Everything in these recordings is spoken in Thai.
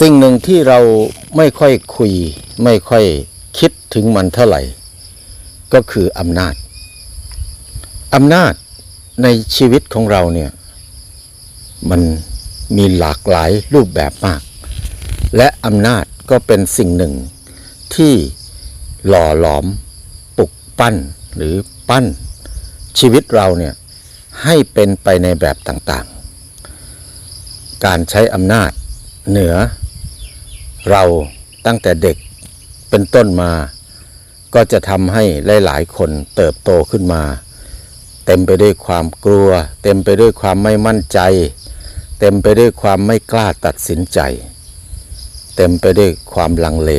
สิ่งหนึ่งที่เราไม่ค่อยคุย ไม่ค่อยคิดถึงมันเท่าไหร่ ก็คืออำนาจอำนาจในชีวิตของเราเนี่ย มันมีหลากหลายรูปแบบมาก และอำนาจก็เป็นสิ่งหนึ่งที่หล่อหลอมปลุกปั้นหรือปั้น ชีวิตเราเนี่ยให้เป็นไปในแบบต่างๆ การใช้อำนาจเหนือ เราตั้งแต่เด็กเป็นต้นมา ก็จะทำให้หลายๆคนเติบโตขึ้นมา เต็มไปด้วยความกลัว เต็มไปด้วยความไม่มั่นใจ เต็มไปด้วยความไม่กล้าตัดสินใจ เต็มไปด้วยความลังเล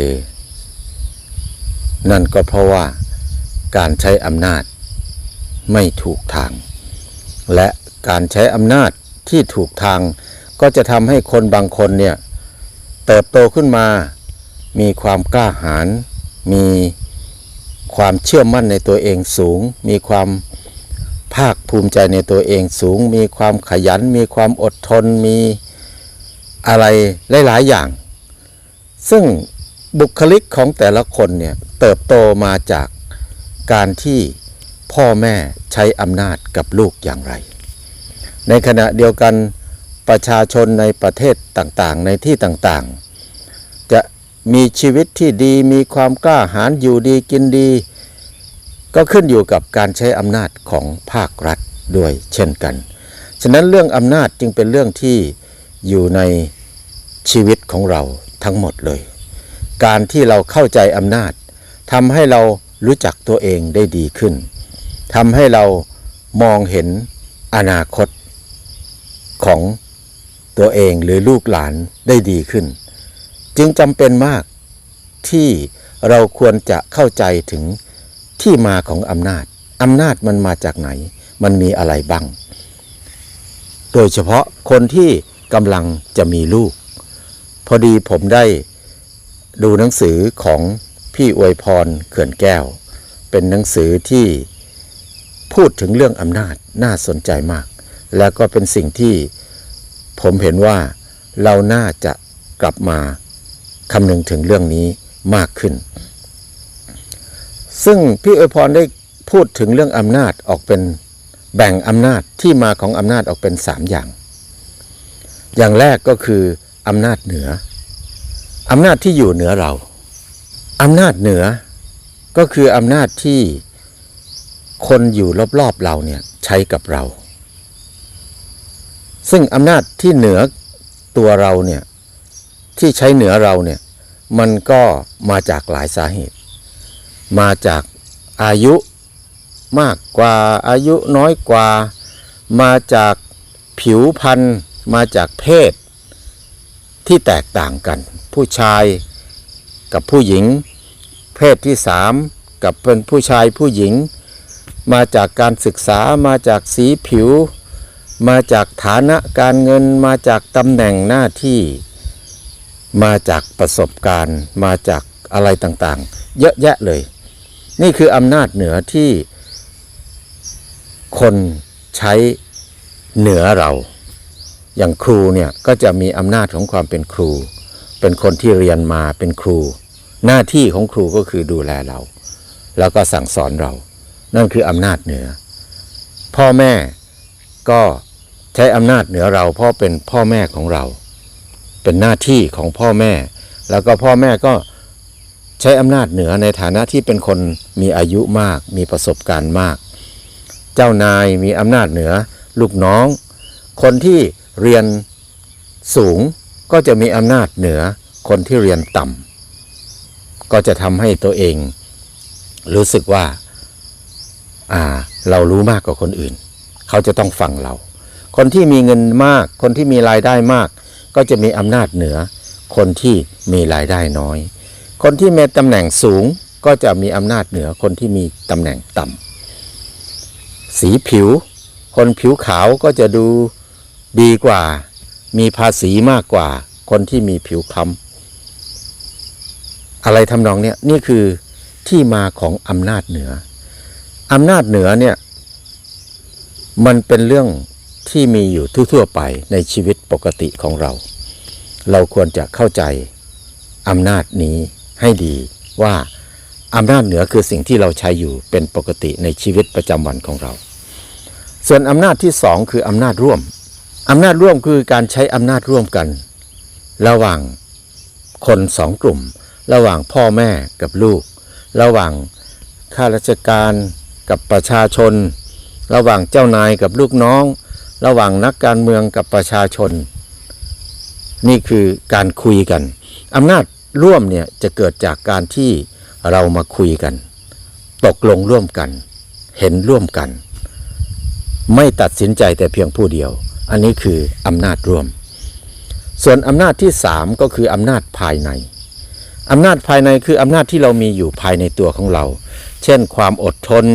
นั่นก็เพราะว่าการใช้อำนาจไม่ถูกทาง และการใช้อำนาจที่ถูกทางก็จะทำให้คนบางคนเนี่ย เติบโตขึ้นมา มีความกล้าหาญมีความเชื่อมั่นในตัวเองสูง มีความภาคภูมิใจในตัวเองสูง มีความขยัน มีความอดทน มีอะไรหลาย ๆ อย่าง ซึ่งบุคลิกของแต่ละคนเนี่ยเติบโตมาจากการที่พ่อแม่ใช้อำนาจกับลูกอย่างไร ในขณะเดียวกันประชาชนในประเทศต่าง ๆ ในที่ต่าง ๆ มีชีวิตที่ดีมีความกล้าหาญอยู่ดีกินดี ก็ขึ้นอยู่กับการใช้อำนาจของภาครัฐด้วยเช่นกัน ฉะนั้นเรื่องอำนาจจึงเป็นเรื่องที่อยู่ในชีวิตของเราทั้งหมดเลย การที่เราเข้าใจอำนาจทำให้เรารู้จักตัวเองได้ดีขึ้นทำให้เรามองเห็นอนาคตของตัวเองหรือลูกหลานได้ดีขึ้น จึงจำเป็นมากที่เราควรจะเข้าใจถึงที่มาของอำนาจ อำนาจมันมาจากไหน มันมีอะไรบ้าง โดยเฉพาะคนที่กำลังจะมีลูก พอดีผมได้ดูหนังสือของพี่อวยพรเขื่อนแก้ว เป็นหนังสือที่พูดถึงเรื่องอำนาจน่าสนใจมาก แล้วก็เป็นสิ่งที่ผมเห็นว่าเราน่าจะกลับมา คำนึงถึงเรื่องนี้มากขึ้น ซึ่งพี่อวยพรได้พูดถึงเรื่องอำนาจออกเป็นแบ่งอำนาจที่มาของอำนาจออกเป็นสามอย่าง อย่างแรกก็คืออำนาจเหนืออำนาจที่อยู่เหนือเราอำนาจเหนือก็คืออำนาจที่คนอยู่รอบๆเราเนี่ยใช้กับเรา ซึ่งอำนาจที่เหนือตัวเราเนี่ย ที่ใช้เหนือเราเนี่ยมันก็มาจากหลายสาเหตุ มาจากอายุมากกว่าอายุน้อยกว่า มาจากผิวพรรณมาจากเพศ ที่แตกต่างกัน ผู้ชายกับผู้หญิง เพศที่สามกับเป็นผู้ชายผู้หญิง มาจากการศึกษามาจากสีผิว มาจากฐานะการเงินมาจากตำแหน่งหน้าที่ มาจากประสบการณ์ มาจากอะไรต่างๆ เยอะแยะเลย นี่คืออำนาจเหนือที่คนใช้เหนือเรา อย่างครูเนี่ยก็จะมีอำนาจของความเป็นครู เป็นคนที่เรียนมาเป็นครู หน้าที่ของครูก็คือดูแลเรา แล้วก็สั่งสอนเรา นั่นคืออำนาจเหนือ พ่อแม่ก็ใช้อำนาจเหนือเราเพราะเป็นพ่อแม่ของเรา เป็นหน้าที่ของพ่อแม่ แล้วก็พ่อแม่ก็ใช้อำนาจเหนือในฐานะที่เป็นคนมีอายุมาก มีประสบการณ์มาก เจ้านายมีอำนาจเหนือ ลูกน้อง คนที่เรียนสูงก็จะมีอำนาจเหนือคนที่เรียนต่ำก็จะทำให้ตัวเอง รู้สึกว่า อ่า เรารู้มากกว่าคนอื่น เขาจะต้องฟังเรา คนที่มีเงินมาก คนที่มีรายได้มาก ก็จะมีอำนาจเหนือ คนที่มีรายได้น้อย คนที่มีตำแหน่งสูงก็จะมีอำนาจเหนือคนที่มีตำแหน่งต่ำสีผิว คนผิวขาวก็จะดูดีกว่า มีภาษีมากกว่า คนที่มีผิวคล้ำอะไรทำนองเนี้ยนี่คือที่มาของอำนาจเหนืออำนาจเหนือเนี่ยมันเป็นเรื่อง ที่มีอยู่ทั่วๆไปในชีวิตปกติของเรา เราควรจะเข้าใจอำนาจนี้ให้ดีว่าอำนาจเหนือคือสิ่งที่เราใช้อยู่เป็นปกติในชีวิตประจำวันของเรา ส่วนอำนาจที่สองคืออำนาจร่วมอำนาจร่วมคือการใช้อำนาจร่วมกัน ระหว่างคนสองกลุ่ม ระหว่างพ่อแม่กับลูก ระหว่างข้าราชการกับประชาชน ระหว่างเจ้านายกับลูกน้อง ระหว่างนักการเมืองกับประชาชน นี่คือการคุยกันอำนาจร่วมเนี่ยจะเกิดจากการที่เรามาคุยกัน ตกลงร่วมกัน เห็นร่วมกัน ไม่ตัดสินใจแต่เพียงผู้เดียว อันนี้คืออำนาจร่วม ส่วนอำนาจที่สามก็คืออำนาจภายในอำนาจภายในคืออำนาจที่เรามีอยู่ภายในตัวของเรา เช่น ความอดทน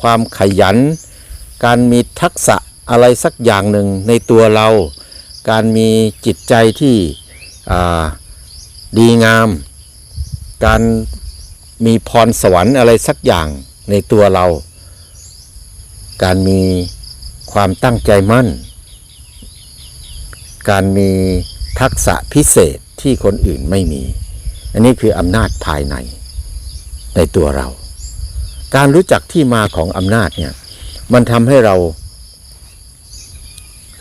ความขยัน การมีทักษะ อะไรสักอย่างหนึ่งในตัวเรา การมีจิตใจที่ดีงาม การมีพรสวรรค์อะไรสักอย่างในตัวเรา การมีความตั้งใจมั่น การมีทักษะพิเศษที่คนอื่นไม่มี อันนี้คืออำนาจภายในในตัวเรา การรู้จักที่มาของอำนาจเนี่ยมันทำให้เรา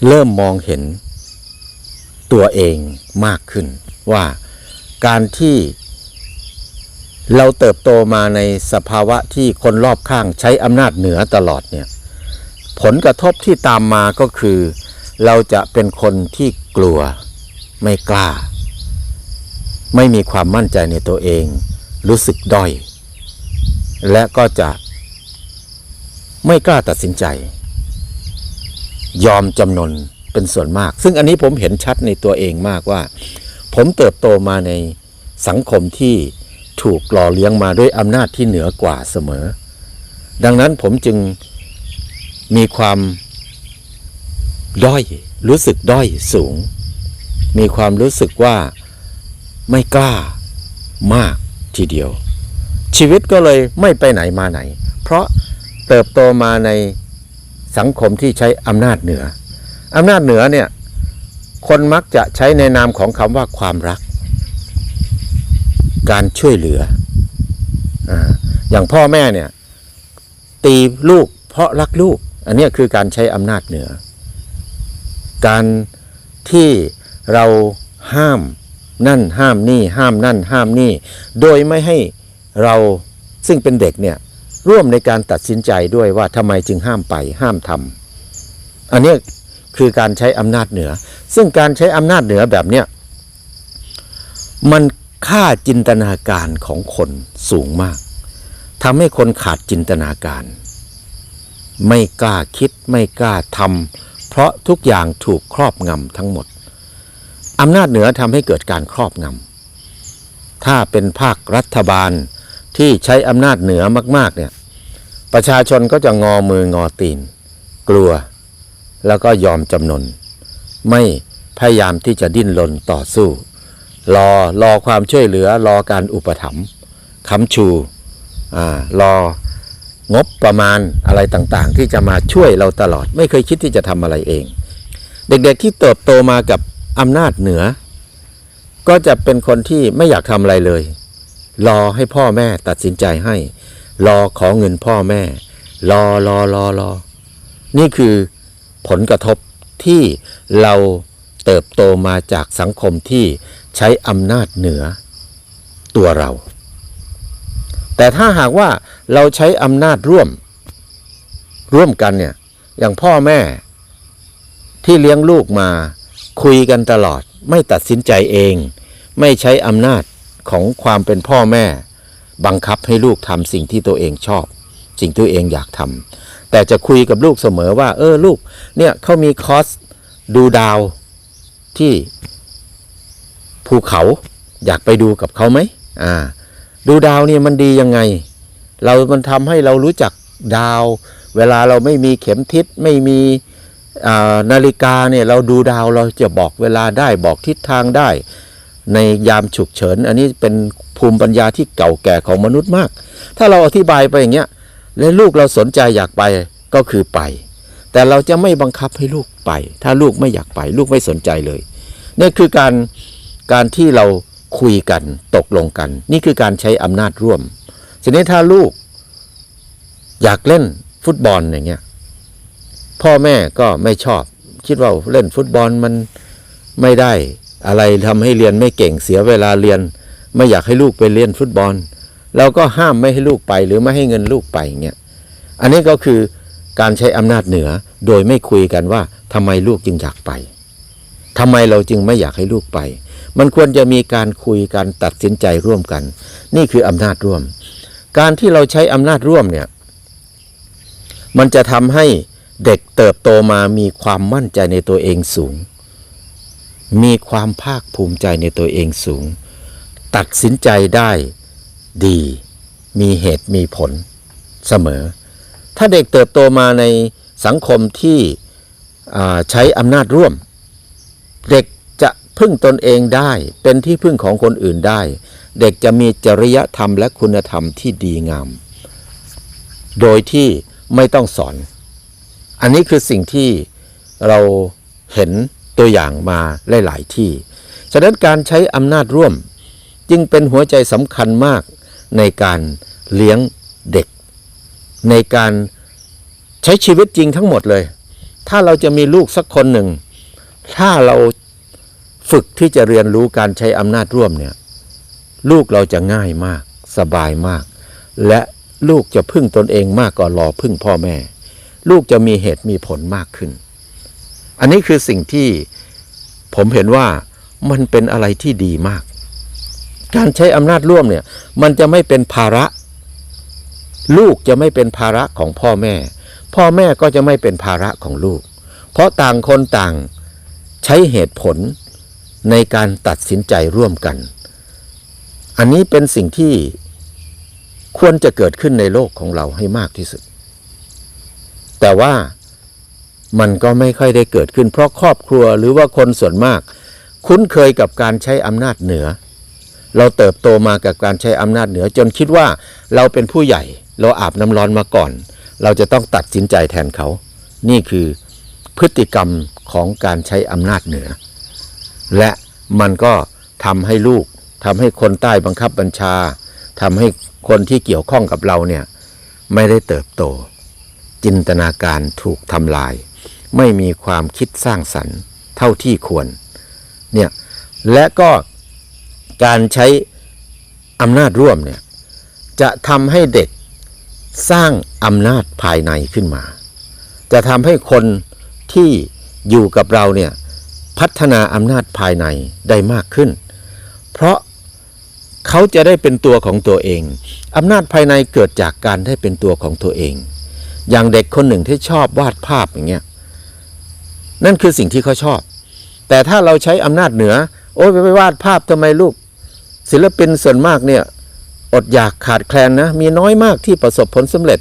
เริ่มมองเห็นตัวเองมากขึ้น ว่าการที่เราเติบโตมาในสภาวะที่คนรอบข้างใช้อำนาจเหนือตลอดเนี่ยผลกระทบที่ตามมาก็คือ เราจะเป็นคนที่กลัวไม่กล้า ไม่มีความมั่นใจในตัวเอง รู้สึกด้อย และก็จะไม่กล้าตัดสินใจ ยอมจำนนเป็นส่วนมาก ซึ่งอันนี้ผมเห็นชัดในตัวเองมากว่า ผมเติบโตมาในสังคมที่ถูกหล่อเลี้ยงมาด้วยอำนาจที่เหนือกว่าเสมอ ดังนั้นผมจึงมีความด้อยรู้สึกด้อยสูง มีความรู้สึกว่าไม่กล้ามากทีเดียว ชีวิตก็เลยไม่ไปไหนมาไหน เพราะเติบโตมาใน สังคมที่ใช้อำนาจเหนืออำนาจเหนือเนี่ยคนมักจะใช้ในนามของคำว่าความรัก การช่วยเหลือออย่างพ่อแม่เนี่ยตีลูกเพราะรักลูก อันนี้คือการใช้อำนาจเหนือ การที่เราห้ามนั่นห้ามนี่ ห้ามนั่นห้ามนี่ โดยไม่ให้เราซึ่งเป็นเด็กเนี่ย ร่วมในการตัดสินใจด้วยว่าทำไมจึงห้ามไปห้ามทำอันนี้คือการใช้อำนาจเหนือ ซึ่งการใช้อำนาจเหนือแบบเนี้ยมันค่าจินตนาการของคนสูงมากทำให้คนขาดจินตนาการ ไม่กล้าคิดไม่กล้าทำเพราะทุกอย่างถูกครอบงำทั้งหมดอำนาจเหนือทำให้เกิดการครอบงำถ้าเป็นภาครัฐบาล ที่ใช้อำนาจเหนือมาก ๆ เนี่ย ประชาชนก็จะงอมืองอตีน กลัว แล้วก็ยอมจำนน ไม่พยายามที่จะดิ้นรนต่อสู้ รอรอความช่วยเหลือ รอการอุปถัมภ์ค้ำชูอ่ารองบประมาณอะไรต่างๆ ที่จะมาช่วยเราตลอด ไม่เคยคิดที่จะทำอะไรเอง เด็กๆที่เติบโตมากับอำนาจเหนือ ก็จะเป็นคนที่ไม่อยากทำอะไรเลย รอให้พ่อแม่ตัดสินใจให้ รอขอเงินพ่อแม่ รอรอรอรอ นี่คือผลกระทบที่เราเติบโตมาจากสังคมที่ใช้อำนาจเหนือตัวเรา แต่ถ้าหากว่าเราใช้อำนาจร่วม ร่วมกันเนี่ย อย่างพ่อแม่ที่เลี้ยงลูกมาคุยกันตลอด ไม่ตัดสินใจเอง ไม่ใช้อำนาจ ของความเป็นพ่อแม่ บังคับให้ลูกทำสิ่งที่ตัวเองชอบ สิ่งที่ตัวเองอยากทำแต่จะคุยกับลูกเสมอว่า เออลูก เนี่ยเขามีคอร์สดูดาวที่ภูเขาอยากไปดูกับเขาไหมอ่า ดูดาวเนี่ยมันดียังไง เรา มันทำให้เรารู้จักดาว เวลาเราไม่มีเข็มทิศไม่มีนาฬิกาเนี่ยเราดูดาวเราจะบอกเวลาได้บอกทิศทางได้ ในยามฉุกเฉิน อันนี้เป็นภูมิปัญญาที่เก่าแก่ของมนุษย์มาก ถ้าเราอธิบายไปอย่างเงี้ยแล้วลูกเราสนใจอยากไปก็คือไป แต่เราจะไม่บังคับให้ลูกไป ถ้าลูกไม่อยากไป ลูกไม่สนใจเลยนี่คือการการที่เราคุยกันตกลงกัน นี่คือการใช้อำนาจร่วมทีนี้ถ้าลูก อยากเล่นฟุตบอลอย่างเงี้ยพ่อแม่ก็ไม่ชอบ คิดว่าเล่นฟุตบอลมันไม่ได้ อะไรทำให้เรียนไม่เก่งเสียเวลาเรียน ไม่อยากให้ลูกไปเล่นฟุตบอลเราก็ห้ามไม่ให้ลูกไปหรือไม่ให้เงินลูกไปเงี้ยอันนี้ก็คือการใช้อำนาจเหนือโดยไม่คุยกันว่าทำไมลูกจึงอยากไปทำไมเราจึงไม่อยากให้ลูกไป มันควรจะมีการคุยการตัดสินใจร่วมกัน นี่คืออำนาจร่วม การที่เราใช้อำนาจร่วมเนี่ยมันจะทำให้เด็กเติบโตมามีความมั่นใจในตัวเองสูง มีความภาคภูมิใจในตัวเองสูง ตัดสินใจได้ดี มีเหตุมีผลเสมอ ถ้าเด็กเติบโตมาในสังคมที่ใช้อำนาจร่วม เด็กจะพึ่งตนเองได้ เป็นที่พึ่งของคนอื่นได้ เด็กจะมีจริยธรรมและคุณธรรมที่ดีงาม โดยที่ไม่ต้องสอน อันนี้คือสิ่งที่เราเห็น ตัวอย่างมาหลาย ๆ ที่ ฉะนั้นการใช้อำนาจร่วม จึงเป็นหัวใจสำคัญมากในการเลี้ยงเด็ก ในการใช้ชีวิตจริงทั้งหมดเลย ถ้าเราจะมีลูกสักคนหนึ่ง ถ้าเราฝึกที่จะเรียนรู้การใช้อำนาจร่วมเนี่ย ลูกเราจะง่ายมาก สบายมาก และลูกจะพึ่งตนเองมากกว่า รอพึ่งพ่อแม่ ลูกจะมีเหตุมีผลมากขึ้น อันนี้คือสิ่งที่ผมเห็นว่ามันเป็นอะไรที่ดีมาก การใช้อำนาจร่วมเนี่ย มันจะไม่เป็นภาระ ลูกจะไม่เป็นภาระของพ่อแม่ พ่อแม่ก็จะไม่เป็นภาระของลูก เพราะต่างคนต่างใช้เหตุผลในการตัดสินใจร่วมกัน อันนี้เป็นสิ่งที่ควรจะเกิดขึ้นในโลกของเราให้มากที่สุด แต่ว่า มันก็ไม่ค่อยได้เกิดขึ้น เพราะครอบครัวหรือว่าคนส่วนมาก คุ้นเคยกับการใช้อำนาจเหนือ เราเติบโตมากับการใช้อำนาจเหนือ จนคิดว่าเราเป็นผู้ใหญ่ เราอาบน้ำร้อนมาก่อน เราจะต้องตัดสินใจแทนเขา นี่คือพฤติกรรมของการใช้อำนาจเหนือ และมันก็ทำให้ลูกทำให้คนใต้บังคับบัญชาทำให้คนที่เกี่ยวข้องกับเราเนี่ยไม่ได้เติบโต จินตนาการถูกทำลาย ไม่มีความคิดสร้างสรรค์เท่าที่ควรเนี่ยและก็การใช้อำนาจร่วมเนี่ยจะทำให้เด็กสร้างอำนาจภายในขึ้นมา จะทำให้คนที่อยู่กับเราเนี่ยพัฒนาอำนาจภายในได้มากขึ้น เพราะเขาจะได้เป็นตัวของตัวเอง อำนาจภายในเกิดจากการได้เป็นตัวของตัวเอง อย่างเด็กคนหนึ่งที่ชอบวาดภาพอย่างเงี้ย นั่นคือสิ่งที่เขาชอบ แต่ถ้าเราใช้อำนาจเหนือ โอ้ยไปวาดภาพทำไมลูก ศิลปินส่วนมากเนี่ย อดอยากขาดแคลนนะ มีน้อยมากที่ประสบผลสำเร็จ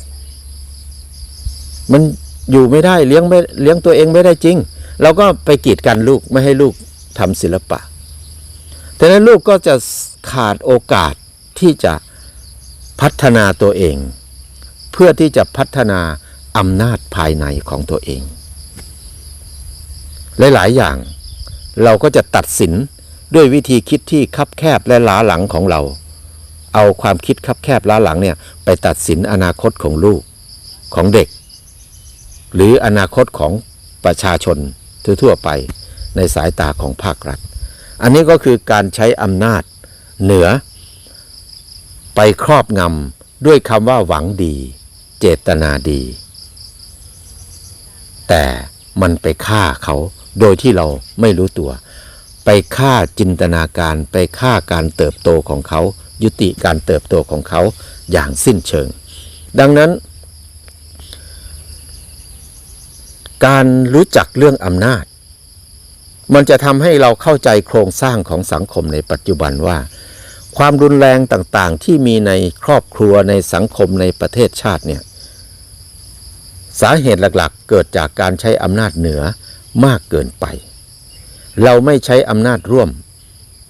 มันอยู่ไม่ได้เลี้ยงไม่เลี้ยงตัวเองไม่ได้จริง เราก็ไปกีดกันลูกไม่ให้ลูกทำศิลปะแต่นั้นลูกก็จะขาดโอกาสที่จะพัฒนาตัวเอง เพื่อที่จะพัฒนาอำนาจภายในของตัวเอง หลาย ๆ อย่าง เราก็จะตัดสินด้วยวิธีคิดที่คับแคบและล้าหลังของเรา เอาความคิดคับแคบล้าหลังเนี่ยไปตัดสินอนาคตของลูกของเด็ก หรืออนาคตของประชาชนทั่วๆไปในสายตาของภาครัฐ อันนี้ก็คือการใช้อำนาจเหนือ ไปครอบงำด้วยคำว่าหวังดี เจตนาดี แต่มันไปฆ่าเขา โดยที่เราไม่รู้ตัว ไปฆ่าจินตนาการไปฆ่าการเติบโตของเขา ยุติการเติบโตของเขาอย่างสิ้นเชิง ดังนั้น การรู้จักเรื่องอำนาจ มันจะทำให้เราเข้าใจโครงสร้างของสังคมในปัจจุบันว่า ความรุนแรงต่างๆ ที่มีในครอบครัวในสังคมในประเทศชาติเนี่ยสาเหตุหลักๆ เกิดจากการใช้อำนาจเหนือ มากเกินไป เราไม่ใช้อำนาจร่วม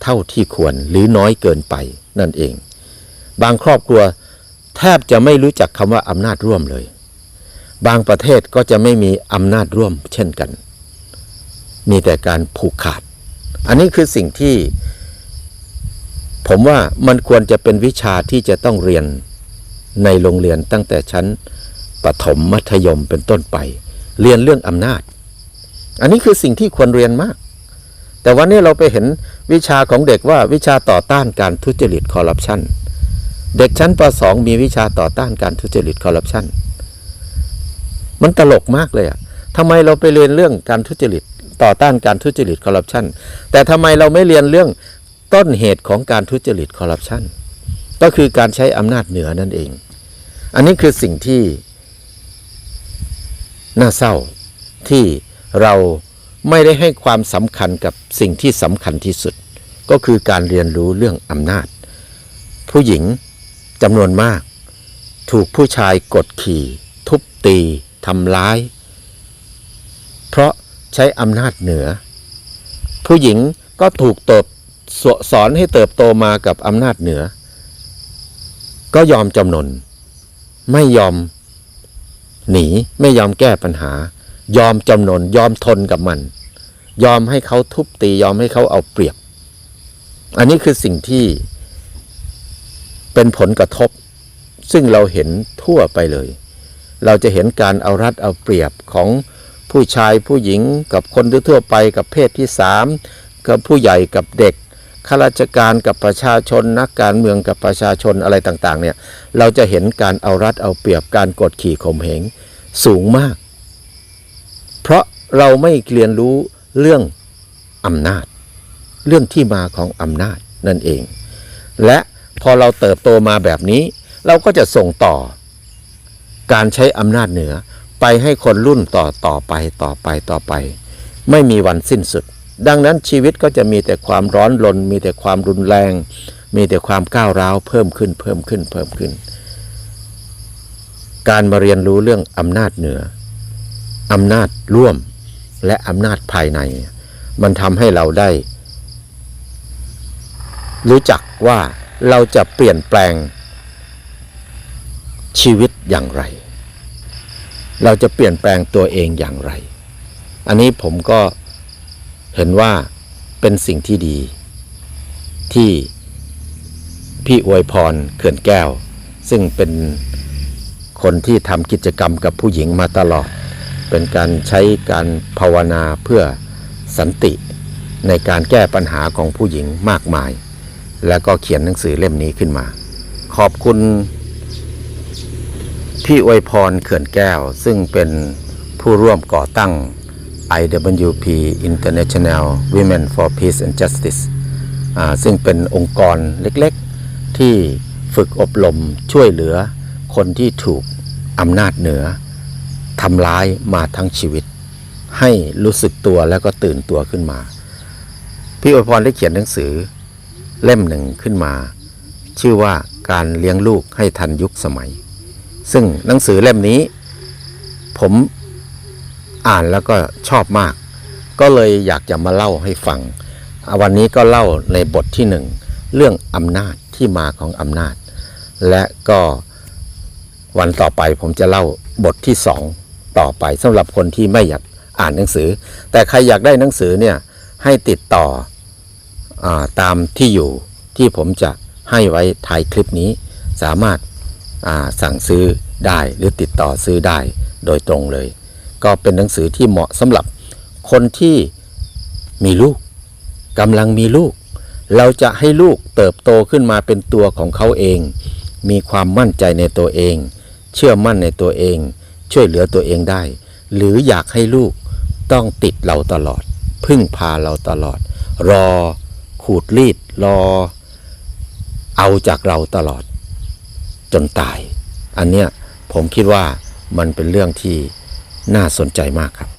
เท่าที่ควรหรือน้อยเกินไปนั่นเอง บางครอบครัวแทบจะไม่รู้จักคำว่าอำนาจร่วมเลย บางประเทศก็จะไม่มีอำนาจร่วมเช่นกัน มีแต่การผูกขาด อันนี้คือสิ่งที่ ผมว่ามันควรจะเป็นวิชาที่จะต้องเรียนในโรงเรียนตั้งแต่ชั้นประถมมัธยมเป็นต้นไป เรียนเรื่องอำนาจ อันนี้คือสิ่งที่ควรเรียนมาก แต่วันนี้เราไปเห็นวิชาของเด็กว่าวิชาต่อต้านการทุจริตคอร์รัปชันเด็กชั้นป .2 มีวิชาต่อต้านการทุจริตคอร์รัปชันมันตลกมากเลยอะทำไมเราไปเรียนเรื่องการทุจริตต่อต้านการทุจริตคอร์รัปชันแต่ทำไมเราไม่เรียนเรื่องต้นเหตุของการทุจริตคอร์รัปชันก็คือการใช้อำนาจเหนือนั่นเอง อันนี้คือสิ่งที่น่าเศร้าที่ เราไม่ได้ให้ความสำคัญกับสิ่งที่สำคัญที่สุด ก็คือการเรียนรู้เรื่องอำนาจ ผู้หญิงจำนวนมาก ถูกผู้ชายกดขี่ ทุบตีทำร้าย เพราะใช้อำนาจเหนือ ผู้หญิงก็ถูกเติบสสอนให้เติบโตมากับอำนาจเหนือ ก็ยอมจำนน ไม่ยอมหนี ไม่ยอมแก้ปัญหา ยอมจำนนยอมทนกับมัน ยอมให้เขาทุบตี ยอมให้เขาเอาเปรียบ อันนี้คือสิ่งที่เป็นผลกระทบ ซึ่งเราเห็นทั่วไปเลย เราจะเห็นการเอารัดเอาเปรียบของผู้ชายผู้หญิงกับคนทั่วไปกับเพศที่สามกับผู้ใหญ่กับเด็กข้าราชการกับประชาชนนักการเมืองกับประชาชนอะไรต่างๆเนี่ยเราจะเห็นการเอารัดเอาเปรียบการกดขี่ข่มเหงสูงมาก เพราะเราไม่เรียนรู้เรื่องอำนาจ เรื่องที่มาของอำนาจนั่นเอง และพอเราเติบโตมาแบบนี้ เราก็จะส่งต่อ การใช้อำนาจเหนือไปให้คนรุ่นต่อต่อไปต่อไปต่อไป ไม่มีวันสิ้นสุด ดังนั้นชีวิตก็จะมีแต่ความร้อนรนมีแต่ความรุนแรง มีแต่ความก้าวร้าวเพิ่มขึ้นเพิ่มขึ้นเพิ่มขึ้น การมาเรียนรู้เรื่องอำนาจเหนือ อำนาจร่วมและอำนาจภายใน มันทำให้เราได้ รู้จักว่าเราจะเปลี่ยนแปลงชีวิตอย่างไร เราจะเปลี่ยนแปลงตัวเองอย่างไร อันนี้ผมก็เห็นว่าเป็นสิ่งที่ดี ที่พี่อวยพรเขื่อนแก้ว ซึ่งเป็นคนที่ทำกิจกรรมกับผู้หญิงมาตลอด เป็นการใช้การภาวนาเพื่อสันติในการแก้ปัญหาของผู้หญิงมากมาย แล้วก็เขียนหนังสือเล่มนี้ขึ้นมา ขอบคุณพี่อวยพรเขื่อนแก้ว ซึ่งเป็นผู้ร่วมก่อตั้ง IWP International Women for Peace and Justice อ่าซึ่งเป็นองค์กรเล็กๆ ที่ฝึกอบรมช่วยเหลือคนที่ถูกอำนาจเหนือ ทำร้ายมาทั้งชีวิต ให้รู้สึกตัวแล้วก็ตื่นตัวขึ้นมา พี่อวยพรได้เขียนหนังสือ เล่มหนึ่งขึ้นมา ชื่อว่าการเลี้ยงลูกให้ทันยุคสมัย ซึ่งหนังสือเล่มนี้ ผมอ่านแล้วก็ชอบมาก ก็เลยอยากจะมาเล่าให้ฟัง วันนี้ก็เล่าในบทที่หนึ่งเรื่องอำนาจที่มาของอำนาจ และก็วันต่อไปผมจะเล่าบทที่สอง ต่อไปสำหรับคนที่ไม่อยากอ่านหนังสือ แต่ใครอยากได้หนังสือเนี่ยให้ติดต่ออตามที่อยู่ที่ผมจะให้ไว้ท้ายคลิปนี้ สามารถสั่งซื้อได้หรือติดต่อซื้อได้โดยตรงเลย ก็เป็นหนังสือที่เหมาะสำหรับคนที่มีลูกกำลังมีลูก เราจะให้ลูกเติบโตขึ้นมาเป็นตัวของเขาเอง มีความมั่นใจในตัวเอง เชื่อมั่นในตัวเอง ช่วยเหลือตัวเองได้ หรืออยากให้ลูกต้องติดเราตลอด พึ่งพาเราตลอด รอขูดรีดรอ เอาจากเราตลอด จนตาย อันเนี้ยผมคิดว่ามันเป็นเรื่องที่น่าสนใจมากครับ